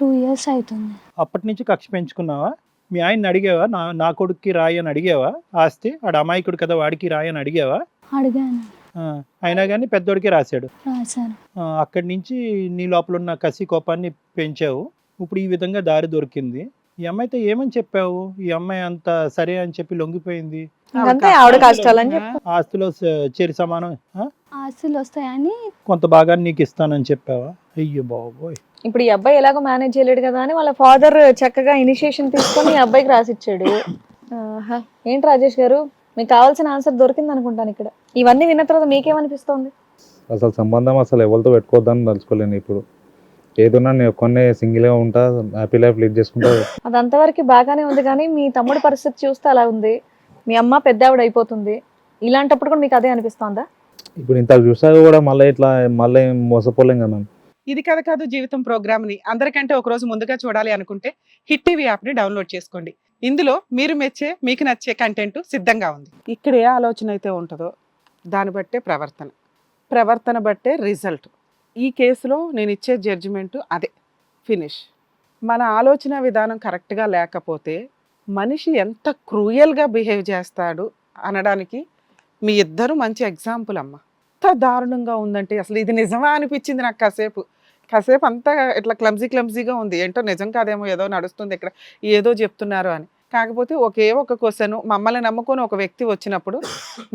టూ ఇయర్స్ అవుతుంది. అప్పటి నుంచి కక్ష పెంచుకున్నావా? మీ ఆయన్ని అడిగావా? నా నా కొడుక్కి రాయి అని అడిగావా? ఆస్తి వాడు అమాయకుడు కదా వాడికి రాయి అని అడిగావా? అడిగాను. ఆ, అయినా కానీ పెద్దోడికి రాశాడు. రాశారు ఆ, అక్కడి నుంచి నీ లోపల ఉన్న కసి కోపాన్ని పెంచావు. ఇప్పుడు ఈ విధంగా దారి దొరికింది. ఈ అమ్మాయితో ఏమని చెప్పావు? ఈ అమ్మాయి అంత సరే అని చెప్పి లొంగిపోయింది. అంతే ఆవిడ కష్టాలని చెప్పు. ఆస్తిలో స- చేరి సమానం ఆ? ఆస్తులు వస్తాయని కొంత భాగాన్ని నీకు ఇస్తానని చెప్పావా? అయ్యో బాబోయ్. ఇప్పుడు ఈ అబ్బాయి ఎలాగో మేనేజ్ చేయలేడు కదా అని వాళ్ళ ఫాదర్ చక్కగా ఇనిషియేషన్ తీసుకొని ఈ అబ్బాయికి రాసిచ్చాడు. ఏంటి రాజేష్ గారు? మీకు కావాల్సిన ఆన్సర్ దొరికింది అనుకుంటాను ఇక్కడ. ఇవన్నీ విన్న తర్వాత మీకేమనిపిస్తోంది? అసలు సంబంధం అసలు ఎవరితో పెట్టుకోవద్దని తలుచుకోలేను ఇప్పుడు. ఏదున్నా నేను ఒక్కనే సింగిల్గా ఉంటా హ్యాపీ లైఫ్ లీడ్ చేసుకుంటా. అది అంతవరకు బాగానే ఉంది కానీ మీ తమ్ముడి పరిస్థితి చూస్తే అలా ఉంది. మీ అమ్మ పెద్ద ఆవిడ అయిపోతుంది. ఇలాంటప్పుడు కూడా మీకు అదే అనిపిస్తోందా? ఇప్పుడు ఇంత చూసాక కూడా మళ్ళీ ఇట్లా మళ్ళీ మోసపోలేం కదా. ఇది కథ కాదు జీవితం ప్రోగ్రామ్ని అందరికంటే ఒక రోజు ముందుగా చూడాలి అనుకుంటే హిట్ టీవీ యాప్ని డౌన్లోడ్ చేసుకోండి. ఇందులో మీరు మెచ్చే మీకు నచ్చే కంటెంట్ సిద్ధంగా ఉంది. ఇక్కడ ఏ ఆలోచన అయితే ఉంటుందో దాన్ని బట్టే ప్రవర్తన. ప్రవర్తన బట్టే రిజల్ట్ ఈ కేసులో నేను ఇచ్చే జడ్జిమెంట్ అదే ఫినిష్ మన ఆలోచన విధానం కరెక్ట్గా లేకపోతే మనిషి ఎంత క్రూయల్గా బిహేవ్ చేస్తాడు అనడానికి మీ ఇద్దరు మంచి ఎగ్జాంపుల్ అమ్మ. ఎంత దారుణంగా ఉందంటే అసలు ఇది నిజమా అనిపించింది నాకు కాసేపు. కాసేపు అంతా ఇట్లా క్లమ్జీ క్లమ్జీగా ఉంది. ఏంటో నిజం కాదేమో ఏదో నడుస్తుంది ఇక్కడ ఏదో చెప్తున్నారు అని. కాకపోతే ఒకే ఒక క్వశ్చన్ మమ్మల్ని నమ్ముకొని ఒక వ్యక్తి వచ్చినప్పుడు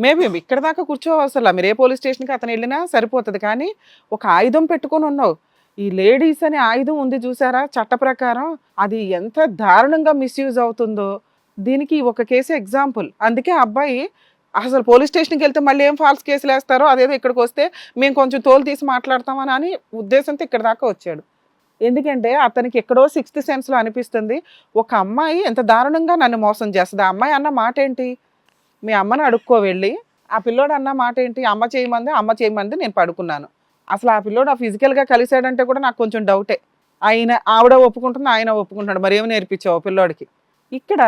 మేబీ ఇక్కడ దాకా కూర్చోవసలా మీరు ఏ పోలీస్ స్టేషన్కి అతను వెళ్ళినా సరిపోతుంది. కానీ ఒక ఆయుధం పెట్టుకొని ఉన్నావు. ఈ లేడీస్ అనే ఆయుధం ఉంది చూసారా? చట్ట ప్రకారం అది ఎంత దారుణంగా మిస్యూజ్ అవుతుందో. దీనికి ఒక కేసు ఎగ్జాంపుల్ అందుకే ఆ అబ్బాయి అసలు పోలీస్ స్టేషన్కి వెళ్తే మళ్ళీ ఏం ఫాల్స్ కేసులు వేస్తారో అదేదో ఇక్కడికి వస్తే మేము కొంచెం తోలు తీసి మాట్లాడతామని అని ఉద్దేశంతో ఇక్కడ దాకా వచ్చాడు. ఎందుకంటే అతనికి ఎక్కడో సిక్స్త్ సెన్స్లో అనిపిస్తుంది ఒక అమ్మాయి ఎంత దారుణంగా నన్ను మోసం చేస్తుంది. ఆ అమ్మాయి అన్న మాట ఏంటి? మీ అమ్మని అడుక్కో వెళ్ళి ఆ పిల్లోడు అన్న మాట ఏంటి? అమ్మ చేయమంది అమ్మ చేయమంది నేను పడుకున్నాను. అసలు ఆ పిల్లోడు ఆ ఫిజికల్గా కలిసాడంటే కూడా నాకు కొంచెం డౌటే ఆయన ఆవిడ ఒప్పుకుంటుంది ఆయన ఒప్పుకుంటున్నాడు. మరి నేర్పించావు పిల్లోడికి? ఇక్కడ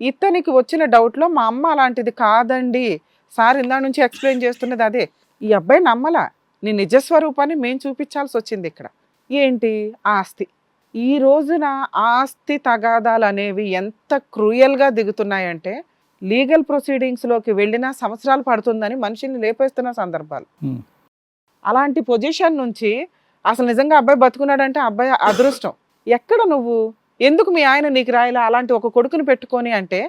ఇతనికి వచ్చిన డౌట్లో మా అమ్మ అలాంటిది కాదండి. సార్ ఇందా నుంచి ఎక్స్ప్లెయిన్ చేస్తున్నది అదే. ఈ అబ్బాయి నమ్మలా. నీ నిజస్వరూపాన్ని మేము చూపించాల్సి వచ్చింది ఇక్కడ. ఏంటి? ఆస్తి. ఈ రోజున ఆస్తి తగాదాలు అనేవి ఎంత క్రూయల్గా దిగుతున్నాయంటే లీగల్ ప్రొసీడింగ్స్లోకి వెళ్ళినా సంవత్సరాలు పడుతుందని మనిషిని లేపేస్తున్న సందర్భాలు. అలాంటి పొజిషన్ నుంచి అసలు నిజంగా అబ్బాయి బతుకున్నాడంటే అబ్బాయి అదృష్టం. ఎక్కడ నువ్వు? ఎందుకు మీ ఆయన నీకు రాయలా అలాంటి ఒక కొడుకుని పెట్టుకొని అంటే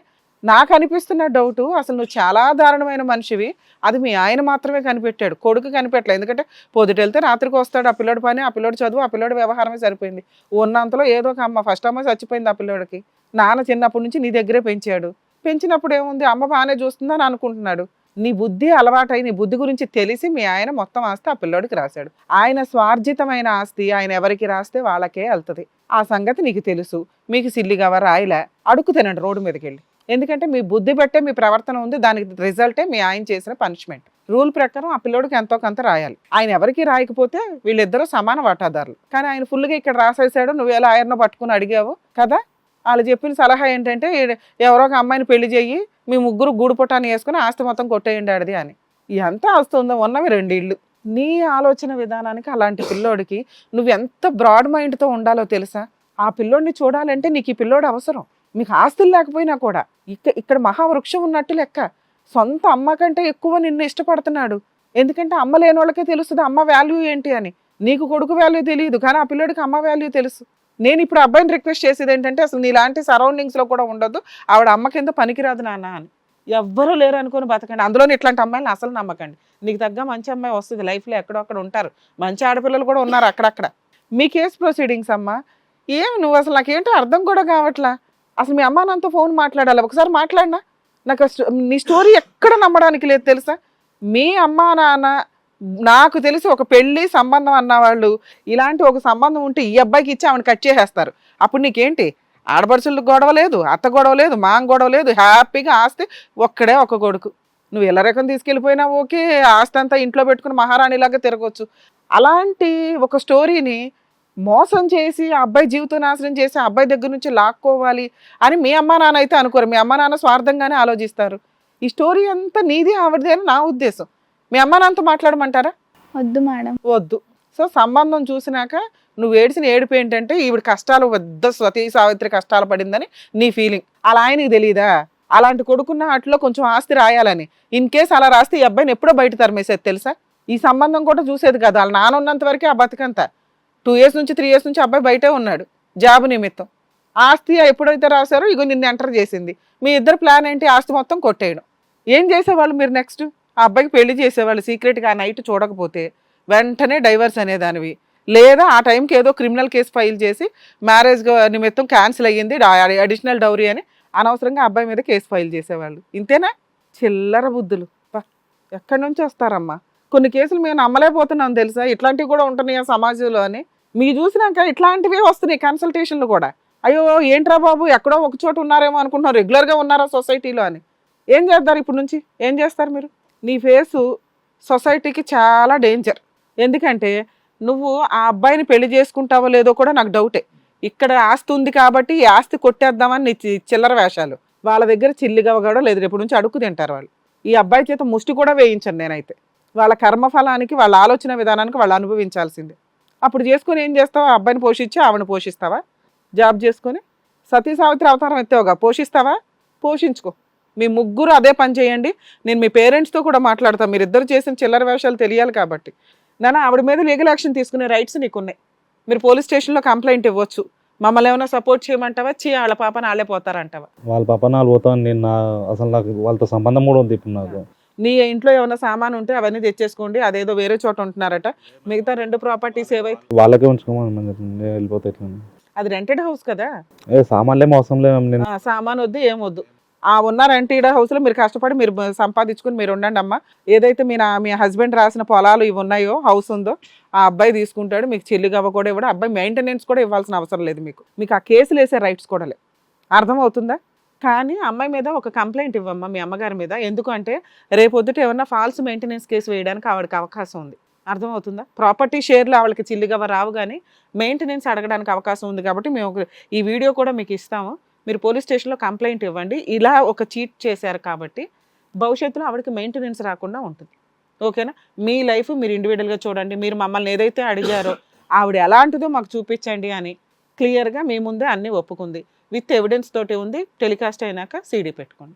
నాకు అనిపిస్తున్న డౌట్ అసలు నువ్వు చాలా దారుణమైన మనిషివి. అది మీ ఆయన మాత్రమే కనిపెట్టాడు. కొడుకు కనిపెట్టలేదు ఎందుకంటే పొద్దుట వెళ్తే రాత్రికి వస్తాడు. ఆ పిల్లోడి పని ఆ పిల్లోడి చదువు ఆ పిల్లోడి వ్యవహారమే సరిపోయింది. ఉన్నంతలో ఏదో ఒక అమ్మ ఫస్ట్ అమ్మ చచ్చిపోయింది ఆ పిల్లోడికి. నాన్న చిన్నప్పటి నుంచి నీ దగ్గరే పెంచాడు. పెంచినప్పుడు ఏముంది? అమ్మ బాగానే చూస్తుందని అనుకుంటున్నాడు. నీ బుద్ధి అలవాటై నీ బుద్ధి గురించి తెలిసి మీ ఆయన మొత్తం ఆస్తి ఆ పిల్లోడికి రాశాడు. ఆయన స్వార్జితమైన ఆస్తి ఆయన ఎవరికి రాస్తే వాళ్ళకే వెళ్తుంది. ఆ సంగతి నీకు తెలుసు. మీకు సిల్లిగా రాయలే అడుగు తినండి రోడ్డు మీదకి వెళ్ళి ఎందుకంటే మీ బుద్ధి బట్టే మీ ప్రవర్తన ఉంది దానికి రిజల్టే మీ ఆయన చేసిన పనిష్మెంట్. రూల్ ప్రకారం ఆ పిల్లోడికి ఎంతో కొంత రాయాలి. ఆయన ఎవరికి రాయకపోతే వీళ్ళిద్దరూ సమాన వాటాదారులు. కానీ ఆయన ఫుల్గా ఇక్కడ రాసేసాడు నువ్వు ఎలా ఆయనను పట్టుకుని అడిగావు కదా? వాళ్ళు చెప్పిన సలహా ఏంటంటే ఎవరో ఒక అమ్మాయిని పెళ్ళి చెయ్యి మీ ముగ్గురు గూడు పుటాన్ని వేసుకుని ఆస్తి మొత్తం కొట్టేయండి ఆడిది అని. ఎంత ఆస్తి ఉందో ఉన్నవి రెండు ఇళ్ళు నీ ఆలోచన విధానానికి అలాంటి పిల్లోడికి నువ్వు ఎంత బ్రాడ్ మైండ్తో ఉండాలో తెలుసా? ఆ పిల్లోడిని చూడాలంటే నీకు ఈ పిల్లోడు అవసరం. మీకు ఆస్తులు లేకపోయినా కూడా. ఇక్కడ ఇక్కడ మహావృక్షం ఉన్నట్టు లెక్క. సొంత అమ్మ కంటే ఎక్కువ నిన్ను ఇష్టపడుతున్నాడు. ఎందుకంటే అమ్మ లేని వాళ్ళకే తెలుస్తుంది అమ్మ వాల్యూ ఏంటి అని. నీకు కొడుకు వాల్యూ తెలియదు కానీ ఆ పిల్లోడికి అమ్మ వాల్యూ తెలుసు. నేను ఇప్పుడు అబ్బాయిని రిక్వెస్ట్ చేసేది ఏంటంటే అసలు నీలాంటి సరౌండింగ్స్లో కూడా ఉండొద్దు. ఆవిడ అమ్మ కింద పనికిరాదు నాన్న అని. ఎవ్వరూ లేరు అనుకుని బతకండి. అందులోని ఇట్లాంటి అమ్మాయిని అసలు నమ్మకండి. నీకు తగ్గ మంచి అమ్మాయి వస్తుంది లైఫ్లో ఎక్కడో అక్కడ ఉంటారు. మంచి ఆడపిల్లలు కూడా ఉన్నారు అక్కడక్కడ. మీ కేసు ప్రొసీడింగ్స్ అమ్మా. ఏమి నువ్వు అసలు నాకేంటో అర్థం కూడా కావట్లా? అసలు మీ అమ్మా నాన్నతో ఫోన్ మాట్లాడాలి? ఒకసారి మాట్లాడినా? నాకు నీ స్టోరీ ఎక్కడ నమ్మడానికి లేదు తెలుసా? మీ అమ్మా నాన్న నాకు తెలిసి ఒక పెళ్ళి సంబంధం అన్న వాళ్ళు ఇలాంటి ఒక సంబంధం ఉంటే ఈ అబ్బాయికి ఇచ్చి ఆమెను కట్ చేసేస్తారు. అప్పుడు నీకేంటి? ఆడపడుచులకు గొడవ లేదు అత్త గొడవ లేదు మాంగ గొడవ లేదు హ్యాపీగా ఆస్తి ఒక్కడే ఒక కొడుకు. నువ్వు ఎలా రకం తీసుకెళ్ళిపోయినా ఓకే ఆస్తి అంతా ఇంట్లో పెట్టుకుని మహారాణిలాగా తిరగవచ్చు అలాంటి ఒక స్టోరీని మోసం చేసి ఆ అబ్బాయి జీవితం నాశనం చేసి ఆ అబ్బాయి దగ్గర నుంచి లాక్కోవాలి అని మీ అమ్మా నాన్న అయితే అనుకోరు. మీ అమ్మా నాన్న స్వార్థంగానే ఆలోచిస్తారు. ఈ స్టోరీ అంతా నీది ఆవిడదే అని నా ఉద్దేశం. మీ అమ్మా నాన్నతో మాట్లాడమంటారా? వద్దు మేడం. వద్దు. సో సంబంధం చూసినాక నువ్వు ఏడిసిన ఏడుపు ఏంటంటే ఈవిడ కష్టాలు పెద్ద సతీ సావిత్రి కష్టాలు పడిందని నీ ఫీలింగ్ అలా ఆయనకి తెలియదా అలాంటి కొడుకున్న వాటిలో కొంచెం ఆస్తి రాయాలని. ఇన్ కేస్ అలా రాస్తే ఈ అబ్బాయిని ఎప్పుడో బయట తరిమేసేది తెలుసా? ఈ సంబంధం కూడా చూసేది కదా. వాళ్ళ నాన్న ఉన్నంత వరకే ఆ బతికంతా. టూ ఇయర్స్ నుంచి త్రీ ఇయర్స్ నుంచి అబ్బాయి బయటే ఉన్నాడు. జాబ్ నిమిత్తం. ఆస్తి ఎప్పుడైతే రాశారో ఇగో నిన్ను ఎంటర్ చేసింది. మీ ఇద్దరు ప్లాన్ ఏంటి? ఆస్తి మొత్తం కొట్టేయడం. ఏం చేసేవాళ్ళు మీరు నెక్స్ట్ ఆ అబ్బాయికి పెళ్ళి చేసేవాళ్ళు సీక్రెట్గా ఆ నైట్ చూడకపోతే. వెంటనే డైవర్స్ అనేదానివి. లేదా ఆ టైంకి ఏదో క్రిమినల్ కేసు ఫైల్ చేసి మ్యారేజ్ నిమిత్తం క్యాన్సిల్ అయ్యింది అడిషనల్ డౌరీ అని అనవసరంగా అబ్బాయి మీద కేసు ఫైల్ చేసేవాళ్ళు. ఇంతేనా? చిల్లర బుద్ధులు. పా ఎక్కడి నుంచి వస్తారమ్మా? కొన్ని కేసులు మేము నమ్మలేకపోతున్నాం తెలుసా? ఇట్లాంటివి కూడా ఉంటున్నాయి ఆ సమాజంలో అని. మీ చూసినాక ఇట్లాంటివే వస్తున్నాయి కన్సల్టేషన్లు కూడా. అయ్యో ఏంట్రా బాబు ఎక్కడో ఒక చోట ఉన్నారేమో అనుకుంటున్నాం రెగ్యులర్గా ఉన్నారా సొసైటీలో అని. ఏం చేస్తారు ఇప్పుడు నుంచి? ఏం చేస్తారు మీరు? నీ ఫేసు సొసైటీకి చాలా డేంజర్. ఎందుకంటే నువ్వు ఆ అబ్బాయిని పెళ్ళి చేసుకుంటావో లేదో కూడా నాకు డౌటే ఇక్కడ ఆస్తి ఉంది కాబట్టి ఈ ఆస్తి కొట్టేద్దామని చిల్లర వేషాలు. వాళ్ళ దగ్గర చిల్లిగా కూడా లేదు రేపు నుంచి అడుగు తింటారు వాళ్ళు. ఈ అబ్బాయి చేత ముష్టి కూడా వేయించను నేనైతే. వాళ్ళ కర్మఫలానికి వాళ్ళ ఆలోచన విధానానికి వాళ్ళు అనుభవించాల్సిందే. అప్పుడు చేసుకుని ఏం చేస్తావు? ఆ అబ్బాయిని పోషించి ఆవిడని పోషిస్తావా? జాబ్ చేసుకొని సతీ సావిత్రి అవతారం ఎత్తావుగా పోషిస్తావా? పోషించుకో. మీ ముగ్గురు అదే పని చేయండి. నేను మీ పేరెంట్స్తో కూడా మాట్లాడతాను. మీరిద్దరు చేసిన చిల్లర వేషాలు తెలియాలి కాబట్టి. నాన్న ఆవిడ మీద లీగల్ యాక్షన్ తీసుకునే రైట్స్ నీకున్నాయి. మీరు పోలీస్ స్టేషన్లో కంప్లైంట్ ఇవ్వచ్చు. మమ్మల్ని ఏమైనా సపోర్ట్ చేయమంటావా? చే వాళ్ళ పాపని వాళ్ళే పోతారంటావా? వాళ్ళ పాప నాలు పోతాను నేను నా అసలు నాకు వాళ్ళతో సంబంధం కూడా ఉంది ఇప్పుడు నాకు. నీ ఇంట్లో ఏమైనా సామాన్ ఉంటే అవన్నీ తెచ్చేసుకోండి అదేదో వేరే చోట ఉంటున్నారట. మిగతా రెండు ప్రాపర్టీస్ ఏవైతే వాళ్ళకే ఉంచుకోమని వెళ్ళిపోతే అది రెంటెడ్ హౌస్ కదా? ఏ సామాన్లేం అవసరం లేదు సామాన్ వద్దు ఏం వద్దు. ఆ ఉన్న రెంటెడ్ హౌస్లో మీరు కష్టపడి మీరు సంపాదించుకుని మీరు ఉండండి అమ్మా. ఏదైతే మీ నా- మీ హస్బెండ్ రాసిన పొలాలు ఇవి ఉన్నాయో హౌస్ ఉందో ఆ అబ్బాయి తీసుకుంటాడు మీకు చెల్లిగవ్వ కూడా ఇవ్వడు. అబ్బాయి మెయింటెనెన్స్ కూడా ఇవ్వాల్సిన అవసరం లేదు మీకు. మీకు ఆ కేసులు వేసే రైట్స్ కూడా లేవు అర్థమవుతుందా? కానీ అమ్మాయి మీద ఒక కంప్లైంట్ ఇవ్వమ్మా మీ అమ్మగారి మీద. ఎందుకంటే రేపొద్దుట ఏమన్నా ఫాల్స్ మెయింటెనెన్స్ కేసు వేయడానికి ఆవిడకి అవకాశం ఉంది. అర్థమవుతుందా? ప్రాపర్టీ షేర్లు ఆవిడకి చిల్లిగవ్వ రావు కానీ మెయింటెనెన్స్ అడగడానికి అవకాశం ఉంది కాబట్టి మేము ఈ వీడియో కూడా మీకు ఇస్తాము. మీరు పోలీస్ స్టేషన్లో కంప్లైంట్ ఇవ్వండి. ఇలా ఒక చీట్ చేశారు కాబట్టి భవిష్యత్తులో ఆవిడకి మెయింటెనెన్స్ రాకుండా ఉంటుంది. ఓకేనా? మీ లైఫ్ మీరు ఇండివిజువల్గా చూడండి. మీరు మమ్మల్ని ఏదైతే అడిగారో ఆవిడ ఎలాంటిదో మాకు చూపించండి అని క్లియర్గా మీ ముందే అన్నీ ఒప్పుకుంది. విత్ ఎవిడెన్స్ తోటి ఉంది. టెలికాస్ట్ అయినాక సీడీ పెట్టుకోండి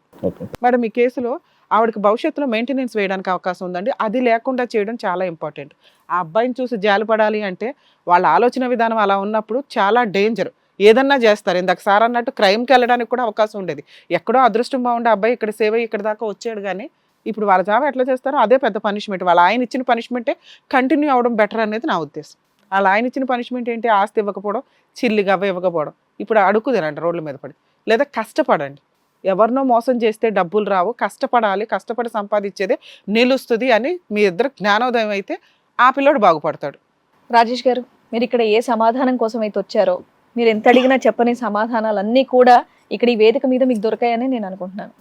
మేడం ఈ కేసులో ఆవిడకి భవిష్యత్తులో మెయింటెనెన్స్ వేయడానికి అవకాశం ఉందండి. అది లేకుండా చేయడం చాలా ఇంపార్టెంట్. ఆ అబ్బాయిని చూసి జాలిపడాలి అంటే వాళ్ళ ఆలోచన విధానం అలా ఉన్నప్పుడు చాలా డేంజర్. ఏదన్నా చేస్తారు. ఇందాక సార్ అన్నట్టు క్రైమ్కి వెళ్ళడానికి కూడా అవకాశం ఉండేది. ఎక్కడో అదృష్టం బాగుండే అబ్బాయి ఇక్కడ సేవ అయ్యి ఇక్కడ దాకా వచ్చాడు కానీ ఇప్పుడు వాళ్ళ జాబ్ ఎట్లా చేస్తారో అదే పెద్ద పనిష్మెంట్. వాళ్ళ ఆయన ఇచ్చిన పనిష్మెంటే కంటిన్యూ అవ్వడం బెటర్ అనేది నా ఉద్దేశం. వాళ్ళ ఆయన ఇచ్చిన పనిష్మెంట్ ఏంటి? ఆస్తి ఇవ్వకపోవడం చిల్లిగా అవ్వ ఇవ్వకపోవడం. ఇప్పుడు అడుగు తినండి రోడ్ల మీద పడి. లేదా కష్టపడండి. ఎవరినో మోసం చేస్తే డబ్బులు రావు. కష్టపడాలి. కష్టపడి సంపాదించేదే నిలుస్తుంది అని మీ ఇద్దరు జ్ఞానోదయం అయితే ఆ పిల్లోడు బాగుపడతాడు. రాజేష్ గారు మీరు ఇక్కడ ఏ సమాధానం కోసం అయితే వచ్చారో మీరు ఎంత అడిగినా చెప్పని సమాధానాలన్నీ కూడా ఇక్కడ ఈ వేదిక మీద మీకు దొరకాయని నేను అనుకుంటున్నాను.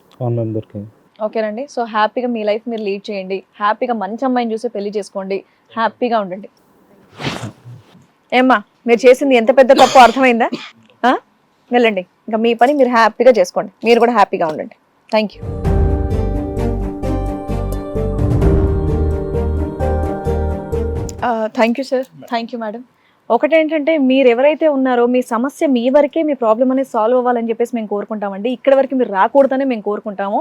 దొరికింది ఓకేనండి. సో హ్యాపీగా మీ లైఫ్ మీరు లీడ్ చేయండి. హ్యాపీగా మంచి అమ్మాయిని చూసి పెళ్ళి చేసుకోండి. హ్యాపీగా ఉండండి. ఏమ్మా మీరు చేసింది ఎంత పెద్ద తప్పు అర్థమైందా? వెళ్ళండి. ఇంకా మీ పని మీరు హ్యాపీగా చేసుకోండి. మీరు కూడా హ్యాపీగా ఉండండి. Thank you thank you sir thank you madam ఒకటేంటంటే మీరు ఎవరైతే ఉన్నారో మీ సమస్య మీ వరకే మీ ప్రాబ్లం అనేది సాల్వ్ అవ్వాలని చెప్పేసి మేము కోరుకుంటామండి. ఇక్కడ వరకు మీరు రాకూడదని మేము కోరుకుంటాము.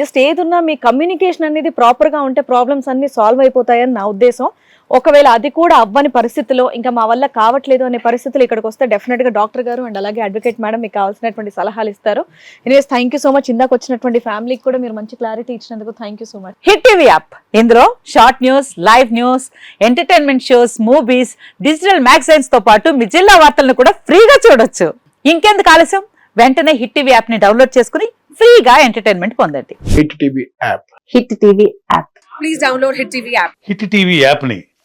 జస్ట్ ఏదున్నా మీ కమ్యూనికేషన్ అనేది ప్రాపర్గా ఉంటే ప్రాబ్లమ్స్ అన్ని సాల్వ్ అయిపోతాయని నా ఉద్దేశం. ఒకవేళ అది కూడా అవ్వని పరిస్థితిలో ఇంకా మా వల్ల కావట్లేదు అనే పరిస్థితులు ఇక్కడికి వస్తే డెఫినెట్గా డాక్టర్ గారు అండ్ అలాగే అడ్వకేట్ మేడం మీకు కావాల్సినటువంటి సలహాలు ఇస్తారు. Anyways thank you so much ఇందాక వచ్చినటువంటి ఫ్యామిలీకి కూడా మీరు మంచి క్లారిటీ ఇచ్చినందుకు thank you so much hit TV app ఇందులో short news live news entertainment shows movies digital మ్యాగజైన్స్తో పాటు మీ జిల్లా వార్తలను కూడా ఫ్రీగా చూడొచ్చు. ఇంకెందుకు ఆలస్యం? వెంటనే హిట్ టీవీ యాప్ని డౌన్లోడ్ చేసుకుని ఫ్రీగా ఎంటర్టైన్మెంట్ పొందండి. Hit TV app hit TV app hit TV యాప్ని